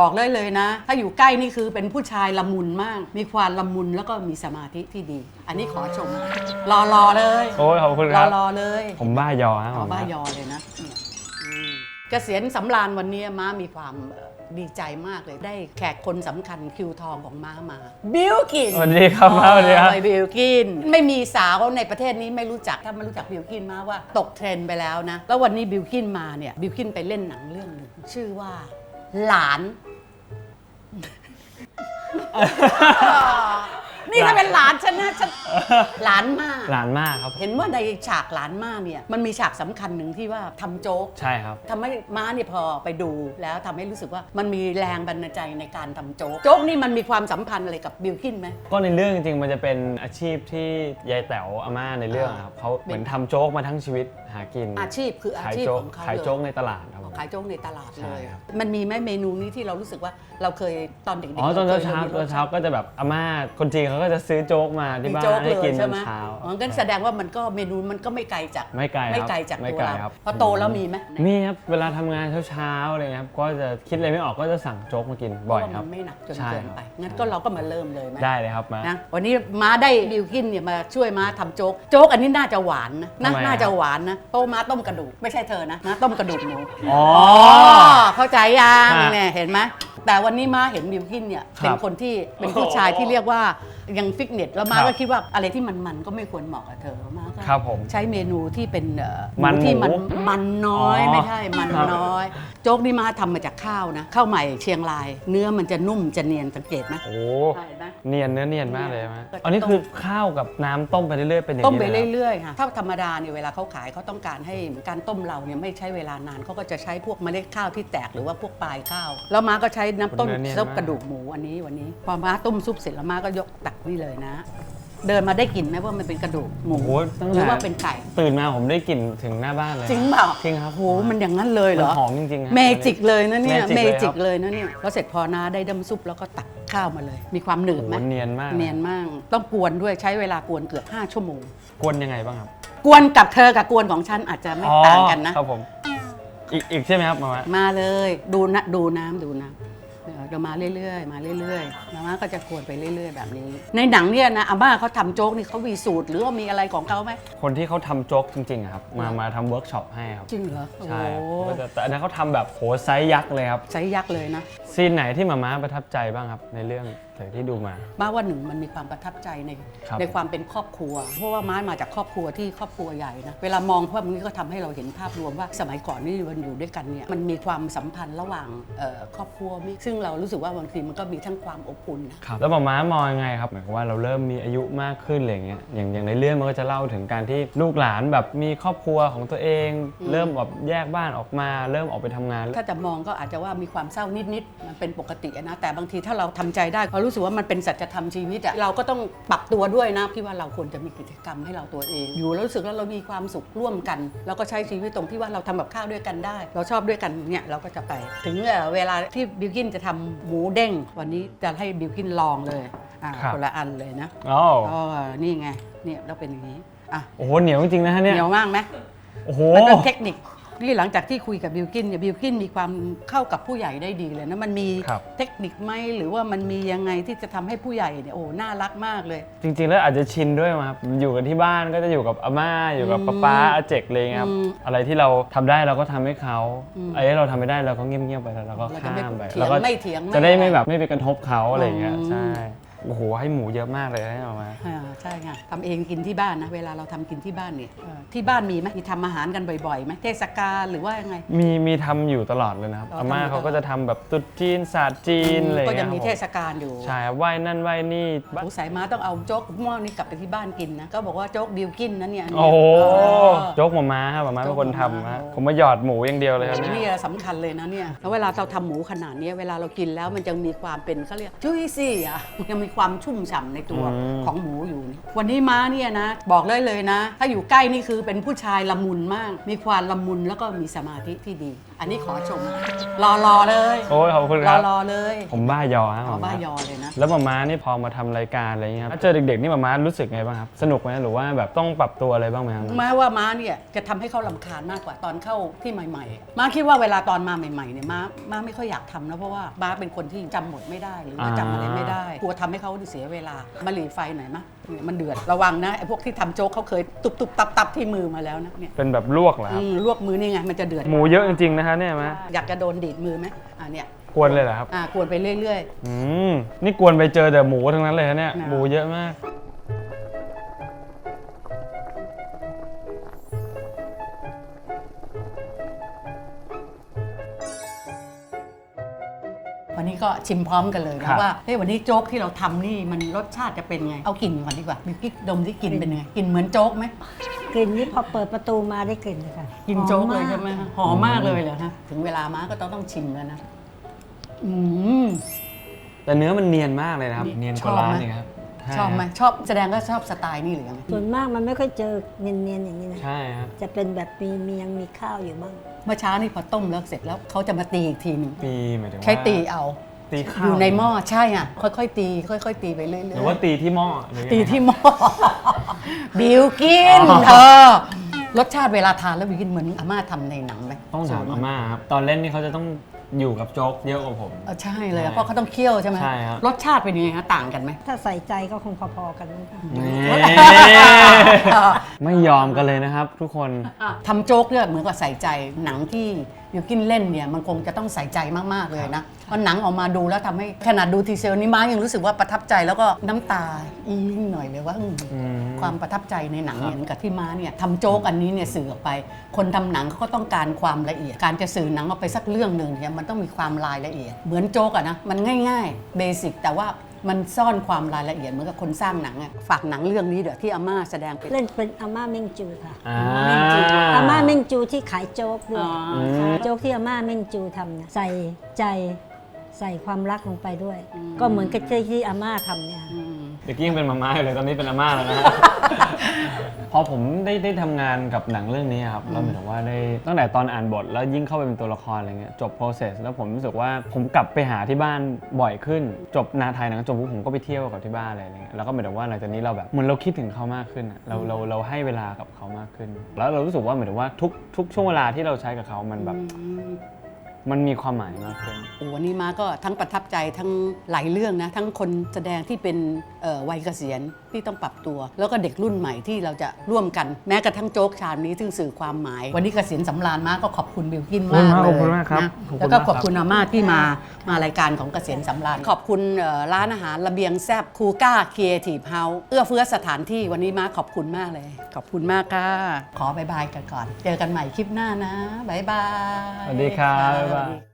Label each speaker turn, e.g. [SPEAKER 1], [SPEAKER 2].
[SPEAKER 1] บอกเลยเลยนะ ถ้าอยู่ใกล้นี่คือเป็นผู้ชายละมุนมาก มีความละมุนแล้วก็มีสมาธิที่ดี อันนี้ขอชม รอรอเลย
[SPEAKER 2] โอ้ยขอบคุณ
[SPEAKER 1] ร
[SPEAKER 2] ค
[SPEAKER 1] อ
[SPEAKER 2] รับ
[SPEAKER 1] รอเลย
[SPEAKER 2] ผมบ้ายอฮะ
[SPEAKER 1] ขอ
[SPEAKER 2] ผม
[SPEAKER 1] บ้ายอเลยนะเนี่ยอืมเกษียณสำราญวันนี้ม้ามีความเอ่อดีใจมากเลยได้แขกคนสำคัญคิวทองของม้ามาบิลกิน
[SPEAKER 2] สวัสดีครับมาสวัสดีครับ
[SPEAKER 1] โอ้ยบิลกิน ไม่มีสาวในประเทศนี้ไม่รู้จักถ้าไม่รู้จักบิลกินมาว่าตกเทรนด์ไปแล้วนะ แล้ววันนี้บิลกินมาเนี่ยบิลกินไปเล่นหนังเรื่องหนึ่งชื่อว่า หลาน นี่ถ้าเป็นหลานฉันนะฉันหลานมาก
[SPEAKER 2] หลานมากครับ
[SPEAKER 1] เห็นว่าในฉากหลานมากเนี่ยมันมีฉากสำคัญหนึ่งที่ว่าทำโจ๊ก
[SPEAKER 2] ใช่ครับ
[SPEAKER 1] ทำให้ม้าเนี่ยพอไปดูแล้วทำให้รู้สึกว่ามันมีแรงบันดาลใจในการทำโจ๊ก โจ๊กนี่มันมีความสัมพันธ์อะไรกับบิลกินไหม
[SPEAKER 2] ก็ในเรื่องจริงๆมันจะเป็นอาชีพที่ยายแต๋วอาม่าในเรื่องอะครับเขาเหมือนทำโจ๊กมาทั้งชีวิตหากิน
[SPEAKER 1] อาชีพคืออา
[SPEAKER 2] ขาย
[SPEAKER 1] ชีพ
[SPEAKER 2] โจ๊ก
[SPEAKER 1] ของเขา
[SPEAKER 2] ขาย
[SPEAKER 1] เลย
[SPEAKER 2] โจ๊กในตลาดครับผม
[SPEAKER 1] ขายโจ๊กในตลาด
[SPEAKER 2] ใช่
[SPEAKER 1] เลย
[SPEAKER 2] ครับ
[SPEAKER 1] มันมีไหมเมนูนี้ที่เรารู้สึกว่าเราเคยตอนเด็กๆ
[SPEAKER 2] อ๋อตอน
[SPEAKER 1] รคย
[SPEAKER 2] เช้า
[SPEAKER 1] มี
[SPEAKER 2] ๆตอนเช้า
[SPEAKER 1] สชติ
[SPEAKER 2] ก็จะแบบอาม่าคนจีนเขาก็จะซื้อโจ๊กมาที่
[SPEAKER 1] มี
[SPEAKER 2] บ้า
[SPEAKER 1] โจ๊ก
[SPEAKER 2] น
[SPEAKER 1] เล
[SPEAKER 2] ให้กิ
[SPEAKER 1] ย
[SPEAKER 2] นต
[SPEAKER 1] ใช่
[SPEAKER 2] อน
[SPEAKER 1] ไหม
[SPEAKER 2] เช้า
[SPEAKER 1] อ๋องั้นแสดงว่ามันก็เมนูมันก็ไม่ไกลจาก
[SPEAKER 2] ไม่ไกลครับ
[SPEAKER 1] ไม่ไกลจาก
[SPEAKER 2] ไม่
[SPEAKER 1] ตัว
[SPEAKER 2] ไกล
[SPEAKER 1] เรา
[SPEAKER 2] ครับ
[SPEAKER 1] พอโตแล้วมีไหม
[SPEAKER 2] มีครับเวลาทำงานเช้าๆอะไรเงี้ยครับก็จะคิดอะไรไม่ออกก็จะสั่งโจ๊กมากินบ่อยครับ
[SPEAKER 1] เพาะว่ามันไม่หนักจน
[SPEAKER 2] ใช่
[SPEAKER 1] เกิน
[SPEAKER 2] ครับ
[SPEAKER 1] ไปงั้นก็เราก็มาเริ่มเลยไหม
[SPEAKER 2] ได้เลยครับมา
[SPEAKER 1] นะวันนี้ม้าได้บิวกินเนี่ยมาช่วยม้าทำโจ๊กโจ๊กอันนี้น่าจะหวานนะน่า
[SPEAKER 2] ทำไมอะ
[SPEAKER 1] น่าจะหวานนะเพราะว่าม้าต้มกระดูกไม่ใช่เธอนะม้าต้มกระดูกหมู
[SPEAKER 2] อ๋อ
[SPEAKER 1] เข้าใจยัง
[SPEAKER 2] ฮะ
[SPEAKER 1] เนี่ยเห็นไหมแต่วันนี้ม้าเห็นบิวกินเนี่ย
[SPEAKER 2] ครับ
[SPEAKER 1] เป็นคนที่เป็นผู้ชายที่เรียกว่า ยังฟิตเนสแล้วม้า
[SPEAKER 2] ครับ
[SPEAKER 1] ก็คิดว่าอะไรที่มันๆก็ไม่ควรเหมาะกับเธอม้าก็
[SPEAKER 2] ครับผม
[SPEAKER 1] ใช้เมนูที่เป็นเอ่อ
[SPEAKER 2] มันหมู
[SPEAKER 1] ที่มันมันน้อย
[SPEAKER 2] อ๋อ
[SPEAKER 1] ไม่ใช่มัน
[SPEAKER 2] ครับ
[SPEAKER 1] น้อย โจ๊กนี่ม้าทำมาจากข้าวนะข้าวใหม่เชียงราย เนื้อมันจะนุ่มจะเนียนสังเกตไหม
[SPEAKER 2] โอ้
[SPEAKER 1] ใช่ไหม
[SPEAKER 2] เนียนเนื้อเนียนมากเลยไหม
[SPEAKER 1] ก็จะ
[SPEAKER 2] อันนี้
[SPEAKER 1] ต้ม
[SPEAKER 2] คือข้าวกับน้ำต้มไปเรื่อยๆเป็นอย่าง
[SPEAKER 1] ต้ม
[SPEAKER 2] นี้
[SPEAKER 1] ไป
[SPEAKER 2] เลยเหรอ
[SPEAKER 1] เรื่อยๆค่ะถ้าธรรมดาเนี่ยเวลาเขาขายเขาต้องการให้การต้มเราเนี่ยไม่ใช้เวลานานเขาก็จะใช้พวกเมล็ดข้าวที่แตกหรือว่าพวกปลายข้าว แล้วม้าก็ใช้น้ำต้ม
[SPEAKER 2] เนื้อเนียน
[SPEAKER 1] ซุป
[SPEAKER 2] มาก
[SPEAKER 1] กระดูกหมูอันนี้วันนี้ พอม้าต้มซุปเสร็จแล้วม้าก็ยกตักนี่เลยนะ เดินมาได้กลิ่นไหมว่ามันเป็นกระดูกหมู
[SPEAKER 2] โอ้โหตั้ง
[SPEAKER 1] หรือ
[SPEAKER 2] แต่
[SPEAKER 1] ว่าเป็นไก่
[SPEAKER 2] ตื่นมาผมได้กลิ่นถึงหน้าบ้านเลย
[SPEAKER 1] จริงเปล่า
[SPEAKER 2] จริงครับ
[SPEAKER 1] โหมันอย่างนั้นเลยเหรอ
[SPEAKER 2] มันหอมจริงๆฮะ
[SPEAKER 1] เมจิกเลยนะเนี่ย
[SPEAKER 2] เม
[SPEAKER 1] เม
[SPEAKER 2] จิ
[SPEAKER 1] จิ
[SPEAKER 2] ก
[SPEAKER 1] ก
[SPEAKER 2] เล
[SPEAKER 1] เลยยนะเนี่ยแล้วเสร็จพอนาได้น้ำซุปแล้วก็ตักข้าวมาเลย มีความหนื
[SPEAKER 2] โอ้
[SPEAKER 1] ด
[SPEAKER 2] โห
[SPEAKER 1] ไหม
[SPEAKER 2] เนียนมาก
[SPEAKER 1] เนียนมากต้องกวนด้วยใช้เวลากวนเกือบ5ชั่วโมง
[SPEAKER 2] กวนยังไงบ้างครับ
[SPEAKER 1] กวนกับเธอกับกวนของฉันอาจจะไม่ต่างกันนะ
[SPEAKER 2] ครับผม อีกอีกใช่ไหมครับมามะ
[SPEAKER 1] มาเลยดูนะดูน้ำดูน้ำ เดี๋ยวเรามาเรื่อยๆ มาเรื่อยๆมาม่าก็จะกวนไปเรื่อย ๆ แบบนี้ ในหนังเนี่ยนะอาม่าเขาทำโจ๊กนี่เขามีสูตรหรือว่ามีอะไรของเขาไหม
[SPEAKER 2] คนที่เขาทำโจ๊กจริงๆอะครับ มามาทำเวิร์กช็อปให้ครับ
[SPEAKER 1] จริงเหรอ
[SPEAKER 2] ใช่ครับ
[SPEAKER 1] โอ้
[SPEAKER 2] ก็จะแต่อันนั้นเขาทำแบบโหไซส์ยักษ์เลยครับ
[SPEAKER 1] ใช้ยักษ์เลยนะ
[SPEAKER 2] ซีนไหนที่มาม่าประทับใจบ้างครับในเรื่อง จากที่ดูมา
[SPEAKER 1] ม้าว่าหนึ่งมันมีความประทับใจใน
[SPEAKER 2] ครับ
[SPEAKER 1] ในความเป็นครอบครัว เพราะว่าม้ามาจากครอบครัวที่ครอบครัวใหญ่นะเวลามองภาพนี้ก็ทำให้เราเห็นภาพรวมว่าสมัยก่อนนี่มันอยู่ด้วยกันเนี่ยมันมีความสัมพันธ์ระหว่างเอ่อครอบครัวมีซึ่งเรารู้สึกว่าบางทีมันก็มีทั้งความอบอุ่นนะ
[SPEAKER 2] ครับแล้วมาม่ามองยังไงครับหมายความว่าเราเริ่มมีอายุมากขึ้นอะไรเงี้ยอย่างอย่างในเรื่องมันก็จะเล่าถึงการที่ลูกหลานแบบมีครอบครัวของตัวเอง
[SPEAKER 1] อืม
[SPEAKER 2] เริ่มแบบแยกบ้านออกมา เริ่มออกไปทำงาน
[SPEAKER 1] ถ้าจะมองก็อาจจะว่ามีความเศร้านิดๆมันเป็นปกติอะนะแต่บางทีถ้าเราทำใจได้เรารู้สึกว่ามันเป็นสัจธรรมชีวิตอะเราก็ต้องปรับตัวด้วยนะพี่ว่าเราควรจะมีกิจกรรมให้เราตัวเอง อยู่แล้วรู้สึกว่าเรามีความสุขร่วมกัน แล้วก็ใช้ชีวิตตรงที่ว่าเราทำกับข้าวด้วยกันได้ เราชอบด้วยกันเนี่ยเราก็จะไป ถึงเอ่อเวลาที่บิวกินจะทำหมูเด้ง วันนี้จะให้บิวกินลองเลยอ่า
[SPEAKER 2] ครับ
[SPEAKER 1] คนละอันเลยนะ
[SPEAKER 2] อ๋อ
[SPEAKER 1] ก็นี่ไงเนี่ยเราเป็นอย่างนี้อะ
[SPEAKER 2] โอ้โหเหนียวจริงๆนะฮะเนี่ย
[SPEAKER 1] เหนียวมากไหม
[SPEAKER 2] โอ้โห
[SPEAKER 1] มันเป็นเทคนิค นี่หลังจากที่คุยกับบิลกินเนี่ยบิลกินมีความเข้ากับผู้ใหญ่ได้ดีเลยนะมันมี
[SPEAKER 2] ครับ
[SPEAKER 1] เทคนิคไหมหรือว่ามันมียังไงที่จะทำให้ผู้ใหญ่เนี่ยโอ้น่ารักมากเลย
[SPEAKER 2] จริงๆ แล้วอาจจะชินด้วยมั้งครับ อยู่กันที่บ้านก็จะอยู่กับอาม่า อยู่กับ
[SPEAKER 1] อืม
[SPEAKER 2] ป้าป้าอาเจกเลยครับ
[SPEAKER 1] อืม
[SPEAKER 2] อะไรที่เราทำได้เราก็ทำให้เขา
[SPEAKER 1] อืม
[SPEAKER 2] อะไรที่เราทำไม่ได้เราก็เงียบๆไปแล้วเราก็
[SPEAKER 1] เราจะ
[SPEAKER 2] ข้า
[SPEAKER 1] ไม่
[SPEAKER 2] มไป
[SPEAKER 1] เถียง
[SPEAKER 2] แล้วก็
[SPEAKER 1] ไม่เถียงไม่
[SPEAKER 2] จะได้ไม่
[SPEAKER 1] อะไร
[SPEAKER 2] แบบไม่ไปกระทบเขาอะไรอย่างเงี้ย
[SPEAKER 1] อืม
[SPEAKER 2] ใช่ โอ้โหให้หมูเยอะมากเลยให้ออกมา
[SPEAKER 1] อ่าใช่ค่ะทำเองกินที่บ้านนะเวลาเราทำกินที่บ้านเนี่ยเออที่บ้านมีไหมมีทำอาหารกันบ่อยๆไหมเทศกาลหรือว่ายังไง
[SPEAKER 2] มีมีทำอยู่ตลอดเลยนะครับ
[SPEAKER 1] อ๋อ
[SPEAKER 2] อาม่า
[SPEAKER 1] ทำอยู่
[SPEAKER 2] เขาก็จะทำแบบตุ๊ดจีนศาสตร์จีนอะไรอย่าง
[SPEAKER 1] ก็
[SPEAKER 2] เงี้
[SPEAKER 1] ยั
[SPEAKER 2] ย
[SPEAKER 1] งมี
[SPEAKER 2] ครับ
[SPEAKER 1] เท
[SPEAKER 2] ผม
[SPEAKER 1] ศกาลอยู่
[SPEAKER 2] ใช่ครับไหว้นั่นไหว้นี่
[SPEAKER 1] โอ้สายม้าต้องเอาโจ๊กหม้อนี้กลับไปที่บ้านกินนะก็บอกว่าโจ๊กบิลกินนะเนี่ยนเนี้ย
[SPEAKER 2] โอ้โห
[SPEAKER 1] เออ
[SPEAKER 2] โจ๊กหมาม้าครับหมาม้าเป็นคนทำฮะผมมาหยอดหมูอย่างเดียวเลยครับเนี่ย
[SPEAKER 1] นี่สำคัญเลยนะเนี่ยแล้วเวลาเราทำหมูขนาดเนี้ยเวลาเรากินแล้วมันจะมีความเป็นเขาเรียกจุ้ยซี่อะยังมีความชุ่มฉ่ำในตัว
[SPEAKER 2] อืม
[SPEAKER 1] ของหมูอยู่นี่วันนี้ม้าเนี่ยนะ บอกเลยเลยนะ ถ้าอยู่ใกล้นี่คือเป็นผู้ชายละมุนมาก มีความละมุนแล้วก็มีสมาธิที่ดี อันนี้ขอชม รอรอเลย
[SPEAKER 2] โอ้ยขอบคุณ
[SPEAKER 1] ร
[SPEAKER 2] ค
[SPEAKER 1] อ
[SPEAKER 2] รับ
[SPEAKER 1] รอเลย
[SPEAKER 2] ผมบ้ายอฮะ
[SPEAKER 1] ขอ
[SPEAKER 2] หม
[SPEAKER 1] บ้า
[SPEAKER 2] ม้
[SPEAKER 1] ยอเลยนะ
[SPEAKER 2] แล้วหมาม้านี่พอมาทำรายการอะไรเงี้ยครับถ้าเจอเด็กๆนี่หมาม้ารู้สึกไงบ้างครับสนุกไหมหรือว่าแบบต้องปรับตัวอะไรบ้างไหมครับ
[SPEAKER 1] ม้าว่าม้าเนี่ยจะทำให้เขาลำคาญมากกว่าตอนเข้าที่ใหม่ๆ ม้าคิดว่าเวลาตอนมาใหม่ๆเนี่ยม้าม้าไม่ค่อยอยากทำนะเพราะว่าม้าเป็นคนที่จำหมดไม่ได้หรือว่าจำอะไรไม่ได้กลัวทำให้เขาเสียเวลามาหลีไฟหน่อยมะ เนี่ยมันเดือดระวังนะไอ้พวกที่ทำโจ๊กเขาเคยตุบตุบตับตับที่มือมาแล้วนะเนี่ย
[SPEAKER 2] เป็นแบบลวกเหรอครับ
[SPEAKER 1] อืมลวกมือนี่ไงมันจะเดือด
[SPEAKER 2] หมูเยอะจริงๆนะฮะเนี่ยมะ
[SPEAKER 1] อยากจะโดนดีดมือไหมอ่าเนี่ย
[SPEAKER 2] กวนเลยเหรอครับ
[SPEAKER 1] อ่ากวนไปเรื่อย
[SPEAKER 2] อืม นี่กวนไปเจอแต่หมูทั้งนั้นเลยฮะเนี่ย
[SPEAKER 1] นะ
[SPEAKER 2] หมูเยอะมาก
[SPEAKER 1] วันนี้ก็ชิมพร้อมกันเลย
[SPEAKER 2] ครั
[SPEAKER 1] นะ
[SPEAKER 2] บ
[SPEAKER 1] ว่าเฮ้ยวันนี้โจ๊กที่เราทำนี่มันรสชาติจะเป็นไง เอากลิ่นก่อนดีกว่ามีกิ๊กดมที่กลิ่นเป็นไงกลิ่นเหมือนโจ๊กไหม
[SPEAKER 3] กลิ่นนี้พอเปิดประตูมาได้กลิ่นเลยค่ะ
[SPEAKER 1] กินโจ๊ก
[SPEAKER 3] อ
[SPEAKER 1] เลย
[SPEAKER 3] มา
[SPEAKER 1] ใช่ไหมฮะหอมมากเลยเหรอฮะถึงเวลาม้าก็ต้องต้องชิมแล้วนะอืม
[SPEAKER 2] แต่เนื้อมันเนียนมากเลยนะครับ เนียนกว่าร้าน
[SPEAKER 1] ชอบไหม
[SPEAKER 2] นี่ครับใช
[SPEAKER 1] อบไหมชอบแสดงก็ชอบสไตล์นี่หรือยังไง
[SPEAKER 3] ส่วนมากมันไม่ค่อยเจอเนียนๆอย่างนี้นะ
[SPEAKER 2] ใช่ครับ
[SPEAKER 3] จะเป็นแบบมีมียังมีข้าวอยู่บ้าง
[SPEAKER 1] เมื่อเช้านี่พอต้มแล้วเสร็จแล้วเขาจะมาตีอีกทีหนึ่ง
[SPEAKER 2] ตีหมายถึงว่า
[SPEAKER 1] ใช้ตีเอา
[SPEAKER 2] ตีข้าว
[SPEAKER 1] อยู่ในหม้อใช่อะค่อยๆ ตี ค่อย ๆ ตีไปเรื่อยๆ
[SPEAKER 2] หรือว่าตีที่หม้อหรือยังไง
[SPEAKER 1] ตีที่หม้อบิวกิน
[SPEAKER 2] อ๋อ
[SPEAKER 1] เออรสชาติเวลาทานแล้วบิวกินเหมือนอาม่าทำในหนังไหม
[SPEAKER 2] ต้องถามอาม่าครับตอนเล่นนี่เขาจะต้อง อยู่กับโจ๊กเยอะกว่าผม
[SPEAKER 1] เออใช่เลย
[SPEAKER 2] ใช่
[SPEAKER 1] อะเพราะเขาต้องเคี่ยวใช่ไหม
[SPEAKER 2] ใช่ครับ
[SPEAKER 1] รสชาติเป็นยังไงฮะต่างกันไหม
[SPEAKER 3] ถ้าใส่ใจก็คงพอๆกันนะคะ
[SPEAKER 2] นี่
[SPEAKER 1] เออ
[SPEAKER 2] ไม่ยอมกันเลยนะครับ ทุกคน
[SPEAKER 1] ทำโจ๊กเนี่ยเหมือนกับใส่ใจหนังที่บิวกินเล่นเนี่ยมันคงจะต้องใส่ใจมาก ๆ เลยนะเพราะหนังออกมาดูแล้วทำให้ขนาดดูทีเซลนี้ม้ายังรู้สึกว่าประทับใจแล้วก็น้ำตาอีหน่อยเลยว่าอืม
[SPEAKER 2] อืม
[SPEAKER 1] ความประทับใจในหนังเนี่ยเหมือนกับที่ม้าเนี่ยทำโจ๊กอันนี้เนี่ยสื่อออกไป คนทำหนังเขาก็ต้องการความละเอียด การจะสื่อหนังออกไปสักเรื่องหนึ่งเนี่ยมันต้องมีความรายละเอียด เหมือนโจ๊กอะนะมันง่ายๆเบสิกแต่ว่า มันซ่อนความรายละเอียดเหมือนกับคนสร้างหนังอะฝากหนังเรื่องนี้เดี๋ยวที่อาม่าแสดงเป็น
[SPEAKER 3] เล่นเป็นอาม่าเม่งจูค่ะ
[SPEAKER 2] อ่า
[SPEAKER 3] อาม่าเม่งจูที่ขายโจ๊กด้ว
[SPEAKER 1] อ๋
[SPEAKER 3] ย
[SPEAKER 1] อ
[SPEAKER 2] ม
[SPEAKER 3] โจ๊กที่อาม่าเม่งจูทำเนี่ยใส่ใจใส่ความรักลงไปด้วย ก็เหมือนกับที่ที่อาม่าทำเนี่ยค่ะ
[SPEAKER 1] อืม
[SPEAKER 2] เด็กยิ่งเป็นมาม่าอยู่เลยตอนนี้เป็นอาม่าแล้วนะฮะ พอผมได้ได้ทำงานกับหนังเรื่องนี้ครับแล้วหมายถึงว่าได้ตั้งแต่ตอนอ่านบท แล้วยิ่งเข้าไปเป็นตัวละครอะไรเงี้ยจบ process แล้วผมรู้สึกว่าผมกลับไปหาที่บ้านบ่อยขึ้น จบนาไทยหนังจบปุ๊บผมก็ไปเที่ยวกับที่บ้านอะไรเงี้ยแล้วก็หมายถึงว่าหลังจากนี้เราแบบเหมือนเราคิดถึงเขามากขึ้นอะเราเราเราให้เวลากับเขามากขึ้น แล้วเรารู้สึกว่าหมายถึงว่าทุกทุกช่วงเวลาที่เราใช้กับเขามันแบบ มันมีความหมายมากขึ้น
[SPEAKER 1] โอ้วันนี้มาก็ทั้งประทับใจทั้งหลายเรื่องนะ ทั้งคนแสดงที่เป็นเอ่อวัยเกษียณที่ต้องปรับตัว แล้วก็เด็กรุ่นใหม่ที่เราจะร่วมกันแม้กระทั่งโจ๊กชามนี้ซึ่งสื่อความหมาย วันนี้เกษียณสำราญมาก็ขอบคุณบิวกินมากเลย
[SPEAKER 2] ขอบคุณมากครับ
[SPEAKER 1] นะ
[SPEAKER 2] ขอบคุณ
[SPEAKER 1] แล้วก็
[SPEAKER 2] มากครับ
[SPEAKER 1] ขอบคุณอาม่าที่มามารายการของเกษียณสำราญขอบคุณเอ่อร้านอาหารระเบียงแซบคูก้าครีเอทีฟเฮาส์เอื้อเฟื้อสถานที่วันนี้มาขอบคุณมากเลย ขอบคุณมากค่ะขอบายบายกันก่อน เจอกันใหม่คลิปหน้านะบายบาย
[SPEAKER 2] สวัสดีครับบ๊ายบาย
[SPEAKER 1] สวัสดี